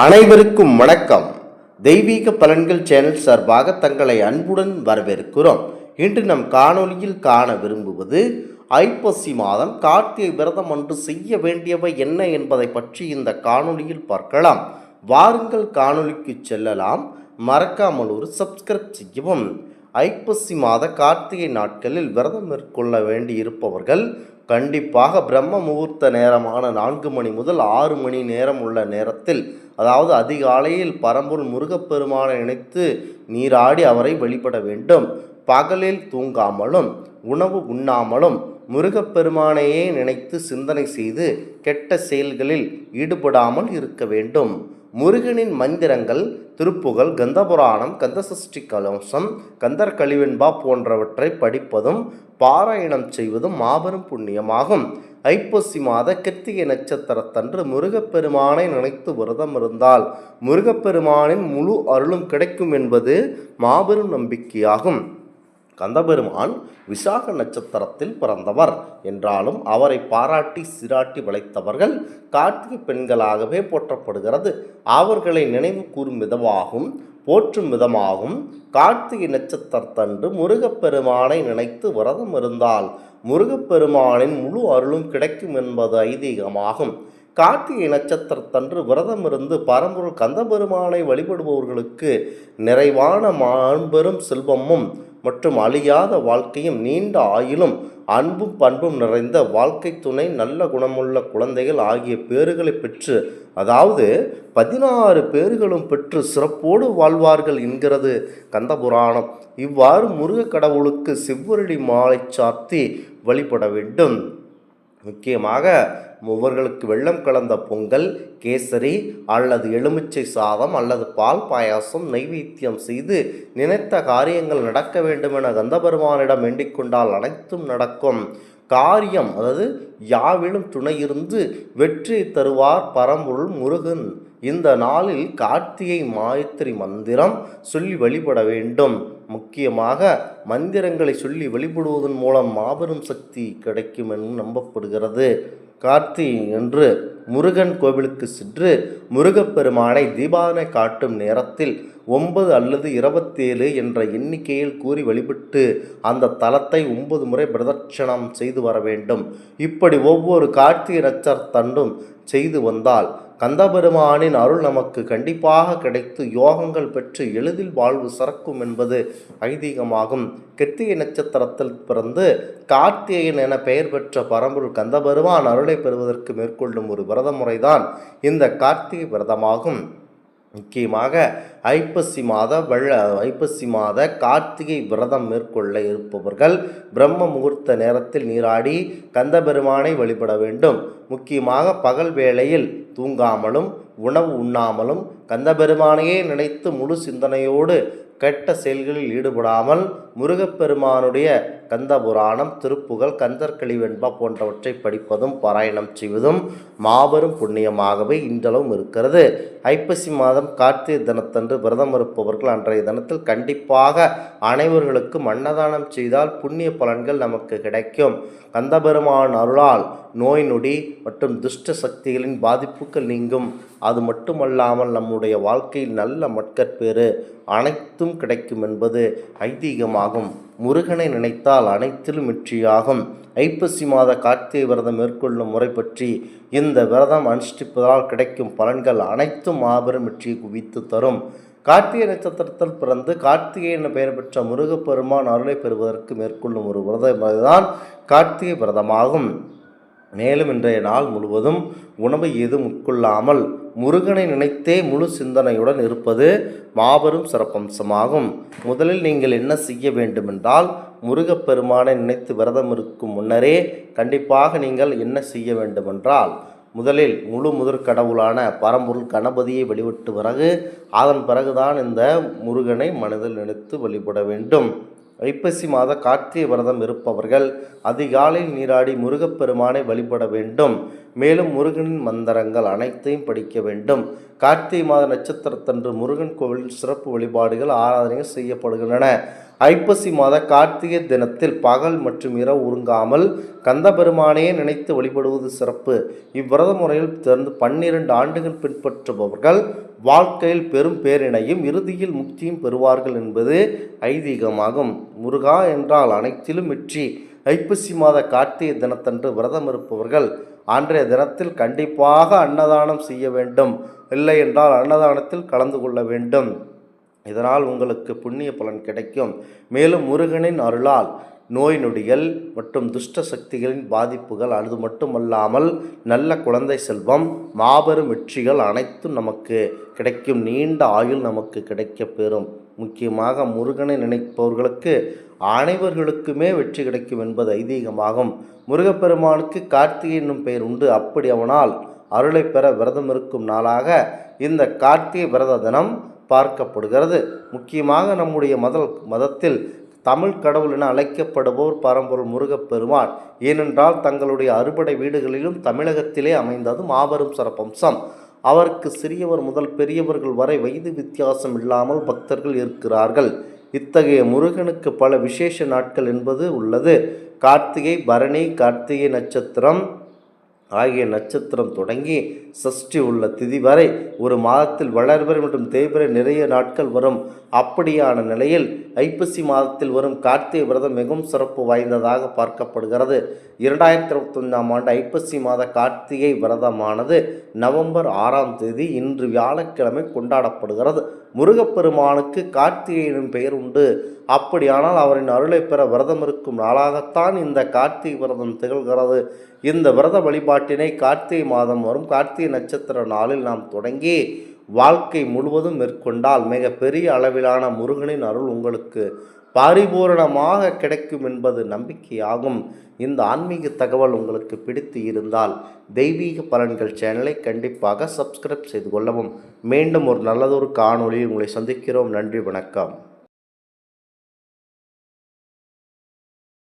அனைவருக்கும் வணக்கம். தெய்வீக பலன்கள் சேனல் சார்பாக தங்களை அன்புடன் வரவேற்கிறோம். இன்று நம் காணொலியில் காண விரும்புவது ஐப்பசி மாதம் கார்த்திகை விரதம் அன்று செய்ய வேண்டியவை என்ன என்பதை பற்றி இந்த காணொலியில் பார்க்கலாம். வாருங்கள் காணொலிக்கு செல்லலாம். மறக்காமல் ஒரு சப்ஸ்கிரைப் செய்யவும். ஐப்பசி மாத கார்த்திகை நாட்களில் விரதம் மேற்கொள்ள வேண்டி இருப்பவர்கள் கண்டிப்பாக பிரம்ம முகூர்த்த நேரமான நான்கு மணி முதல் ஆறு மணி நேரம் உள்ள நேரத்தில் அதாவது அதிகாலையில் பரம்பூர் முருகப்பெருமானை நினைத்து நீராடி அவரை வழிபட வேண்டும். பகலில் தூங்காமலும் உணவு உண்ணாமலும் முருகப்பெருமானையே நினைத்து சிந்தனை செய்து கெட்ட செயல்களில் ஈடுபடாமல் இருக்க வேண்டும். முருகனின் மந்திரங்கள் திருப்புகழ் கந்தபுராணம் கந்தசஷ்டி கலம்சம் கந்தர் கழிவெண்பா போன்றவற்றை படிப்பதும் பாராயணம் செய்வதும் மாபெரும் புண்ணியமாகும். ஐப்பசி மாத கிருத்திகை நட்சத்திரத்தன்று முருகப்பெருமானை நினைத்து விரதம் இருந்தால் முருகப்பெருமானின் முழு அருளும் கிடைக்கும் என்பது மாபெரும் நம்பிக்கையாகும். கந்தபெருமான் விசாக நட்சத்திரத்தில் பிறந்தவர் என்றாலும் அவரை பாராட்டி சிராட்டி வளைத்தவர்கள் கார்த்திகை பெண்களாகவே போற்றப்படுகிறது. அவர்களை நினைவு கூறும் விதமாகவும் போற்றும் விதமாகவும் கார்த்திகை நட்சத்திரத்தன்று முருகப்பெருமானை நினைத்து விரதம் இருந்தால் முருகப்பெருமானின் முழு அருளும் கிடைக்கும் என்பது ஐதீகமாகும். கார்த்திகை நட்சத்திரத்தன்று விரதம் இருந்து பரம்பொருள் கந்தபெருமானை வழிபடுபவர்களுக்கு நிறைவான மாண்பெரும் செல்வமும் மற்றும் அழியாத வாழ்க்கையும் நீண்ட ஆயிலும் அன்பும் பண்பும் நிறைந்த வாழ்க்கை துணை நல்ல குணமுள்ள குழந்தைகள் ஆகிய பேறுகளை பெற்று அதாவது பதினாறு பேர்களும் பெற்று சிறப்போடு வாழ்வார்கள் என்கிறது கந்தபுராணம். இவ்வாறு முருக கடவுளுக்கு செவ்வரடி மாலை சாத்தி வழிபட வேண்டும். முக்கியமாக மூவர்களுக்கு வெள்ளம் கலந்த பொங்கல் கேசரி அல்லது எலுமிச்சை சாதம் அல்லது பால் பாயாசம் நைவேத்தியம் செய்து நினைத்த காரியங்கள் நடக்க வேண்டும் என கந்தபெருமானிடம் வேண்டிக்கொண்டால் அனைத்தும் நடக்கும். காரியம் அதாவது யாவிலும் துணையிருந்து வெற்றி தருவார் பரம்பொருள் முருகன். இந்த நாளில் கார்த்திகை மாயத்திரி மந்திரம் சொல்லி வழிபட வேண்டும். முக்கியமாக மந்திரங்களை சொல்லி வழிபடுவதன் மூலம் மாபெரும் சக்தி கிடைக்கும் என நம்பப்படுகிறது. கார்த்திகை என்று முருகன் கோவிலுக்கு சென்று முருகப்பெருமானை தீபாவனை காட்டும் நேரத்தில் ஒன்பது அல்லது இருபத்தேழு என்ற எண்ணிக்கையில் கூறி வழிபட்டு அந்த தலத்தை ஒன்பது முறை பிரதட்சணம் செய்து வர வேண்டும். இப்படி ஒவ்வொரு கார்த்திகை நட்சத்திரத்தண்டும் செய்து வந்தால் கந்தபெருமானின் அருள் நமக்கு கண்டிப்பாக கிடைத்து யோகங்கள் பெற்று எளிதில் வாழ்வு சிறக்கும் என்பது ஐதீகமாகும். கிருத்திகை நட்சத்திரத்தில் பிறந்து கார்த்திகேயன் என பெயர் பெற்ற பரம்பொருள் கந்தபெருமான் அருளை பெறுவதற்கு மேற்கொள்ளும் ஒரு விரத முறைதான் இந்த கார்த்திகை விரதமாகும். முக்கியமாக ஐப்பசி மாத வெள்ள ஐப்பசி மாத கார்த்திகை விரதம் மேற்கொள்ள இருப்பவர்கள் பிரம்ம முகூர்த்த நேரத்தில் நீராடி கந்தபெருமானை வழிபட வேண்டும். முக்கியமாக பகல் வேளையில் தூங்காமலும் உணவு உண்ணாமலும் கந்தபெருமானையே நினைத்து முழு சிந்தனையோடு கெட்ட செயல்களில் ஈடுபடாமல் முருகப்பெருமானுடைய கந்தபுராணம் திருப்புகழ் திருப்புகள் கந்தர் கழிவெண்பா போன்றவற்றை படிப்பதும் பாராயணம் செய்வதும் மாபெரும் புண்ணியமாகவே இன்றளவும் இருக்கிறது. ஐப்பசி மாதம் கார்த்திகை தினத்தன்று விரதம் இருப்பவர்கள் அன்றைய தினத்தில் கண்டிப்பாக அனைவர்களுக்கும் அன்னதானம் செய்தால் புண்ணிய பலன்கள் நமக்கு கிடைக்கும். கந்தபெருமான் அருளால் நோய் நொடி மற்றும் துஷ்ட சக்திகளின் பாதிப்புகள் நீங்கும். அது மட்டுமல்லாமல் நம்முடைய வாழ்க்கையில் நல்ல மட்கற்பேறு அனைத்தும் கிடைக்கும் என்பது ஐதீகமாகும். முருகனை நினைத்தால் அனைத்திலும் வெற்றியாகும். ஐப்பசி மாத கார்த்திகை விரதம் மேற்கொள்ளும் முறை பற்றி இந்த விரதம் அனுஷ்டிப்பதால் கிடைக்கும் பலன்கள் அனைத்தும் மாபெரும் வெற்றியை குவித்து தரும். கார்த்திகை நட்சத்திரத்தில் பிறந்து கார்த்திகை என பெயர் பெற்ற முருகப்பெருமான் அருளை பெறுவதற்கு மேற்கொள்ளும் ஒரு விரதம் தான் கார்த்திகை விரதமாகும். மேலும் இன்றைய நாள் முழுவதும் உணவை எதுவும் உட்கொள்ளாமல் முருகனை நினைத்தே முழு சிந்தனையுடன் இருப்பது மாபெரும் சிறப்பம்சமாகும். முதலில் நீங்கள் என்ன செய்ய வேண்டுமென்றால் முருகப்பெருமானை நினைத்து விரதம் இருக்கும் முன்னரே கண்டிப்பாக நீங்கள் என்ன செய்ய வேண்டுமென்றால் முதலில் முழு முதற் கடவுளான பரம்பொருள் கணபதியை வழிபட்டு பிறகு அதன் பிறகுதான் இந்த முருகனை மனதில் நினைத்து வழிபட வேண்டும். ஐப்பசி மாத கார்த்திகை விரதம் இருப்பவர்கள் அதிகாலையில் நீராடி முருகப்பெருமானை வழிபட வேண்டும். மேலும் முருகனின் மந்திரங்கள் அனைத்தையும் படிக்க வேண்டும். கார்த்திகை மாத நட்சத்திரத்தன்று முருகன் கோவிலில் சிறப்பு வழிபாடுகள் ஆராதனைகள் செய்யப்படுகின்றன. ஐப்பசி மாத கார்த்திகை தினத்தில் பகல் மற்றும் இரவு உருங்காமல் கந்தபெருமானையே நினைத்து வழிபடுவது சிறப்பு. இவ்விரத முறையில் தொடர்ந்து பன்னிரண்டு ஆண்டுகள் பின்பற்றுபவர்கள் வாழ்க்கையில் பெரும் பேரினையும் இறுதியில் முக்தியும் பெறுவார்கள் என்பது ஐதீகமாகும். முருகா என்றால் அனைத்திலும் வெற்றி. ஐப்பசி மாத கார்த்திகை தினத்தன்று விரதம் இருப்பவர்கள் அன்றைய தினத்தில் கண்டிப்பாக அன்னதானம் செய்ய வேண்டும். இல்லை என்றால் அன்னதானத்தில் கலந்து கொள்ள வேண்டும். இதனால் உங்களுக்கு புண்ணிய பலன் கிடைக்கும். மேலும் முருகனின் அருளால் நோய் நொடிகள் மற்றும் துஷ்ட சக்திகளின் பாதிப்புகள் அது மட்டுமல்லாமல் நல்ல குழந்தை செல்வம் மாபெரும் வெற்றிகள் அனைத்தும் நமக்கு கிடைக்கும். நீண்ட ஆயுள் நமக்கு கிடைக்கப் பெறும். முக்கியமாக முருகனை நினைப்பவர்களுக்கு அனைவர்களுக்குமே வெற்றி கிடைக்கும் என்பது ஐதீகமாகும். முருகப்பெருமானுக்கு கார்த்திகை என்னும் பெயர் உண்டு. அப்படி அவனால் அருளை பெற விரதம் இருக்கும் நாளாக இந்த கார்த்திகை விரத தினம் பார்க்கப்படுகிறது. முக்கியமாக நம்முடைய மத மதத்தில் தமிழ் கடவுள் என அழைக்கப்படுபவர் பரம்பொருள் முருகப்பெருமான். ஏனென்றால் தங்களுடைய அறுபடை வீடுகளிலும் தமிழகத்திலே அமைந்தது மாபெரும் சிறப்பம்சம். அவருக்கு சிறியவர் முதல் பெரியவர்கள் வரை வயது வித்தியாசம் இல்லாமல் பக்தர்கள் இருக்கிறார்கள். இத்தகைய முருகனுக்கு பல விசேஷ நாட்கள் என்பது உள்ளது. கார்த்திகை பரணி கார்த்திகை நட்சத்திரம் ஆகிய நட்சத்திரம் தொடங்கி சஷ்டி உள்ள திதி வரை ஒரு மாதத்தில் வளர்பிறை மற்றும் தேய்பிறை நிறைய நாட்கள் வரும். அப்படியான நிலையில் ஐப்பசி மாதத்தில் வரும் கார்த்திகை விரதம் மிகவும் சிறப்பு வாய்ந்ததாக பார்க்கப்படுகிறது. இரண்டாயிரத்தி இருபத்தொன்னாம் ஆண்டு ஐப்பசி மாத கார்த்திகை விரதமானது நவம்பர் ஆறாம் தேதி இன்று வியாழக்கிழமை கொண்டாடப்படுகிறது. முருகப்பெருமானுக்கு கார்த்திகை எனும் பெயர் உண்டு. அப்படியானால் அவரின் அருளை பெற விரதம் இருக்கும் நாளாகத்தான் இந்த கார்த்திகை விரதம் திகழ்கிறது. இந்த விரத வழிபாட்டினை கார்த்திகை மாதம் வரும் கார்த்திகை நட்சத்திர நாளில் நாம் தொடங்கி வாழ்க்கை முழுவதும் மேற்கொண்டால் மிக பெரிய அளவிலான முருகனின் அருள் உங்களுக்கு பரிபூரணமாக கிடைக்கும் என்பது நம்பிக்கையாகும். இந்த ஆன்மீக தகவல் உங்களுக்கு பிடித்து இருந்தால் தெய்வீக பலன்கள் சேனலை கண்டிப்பாக சப்ஸ்கிரைப் செய்து கொள்ளவும். மீண்டும் ஒரு நல்லதொரு காணொளியில் உங்களை சந்திக்கிறோம். நன்றி வணக்கம்.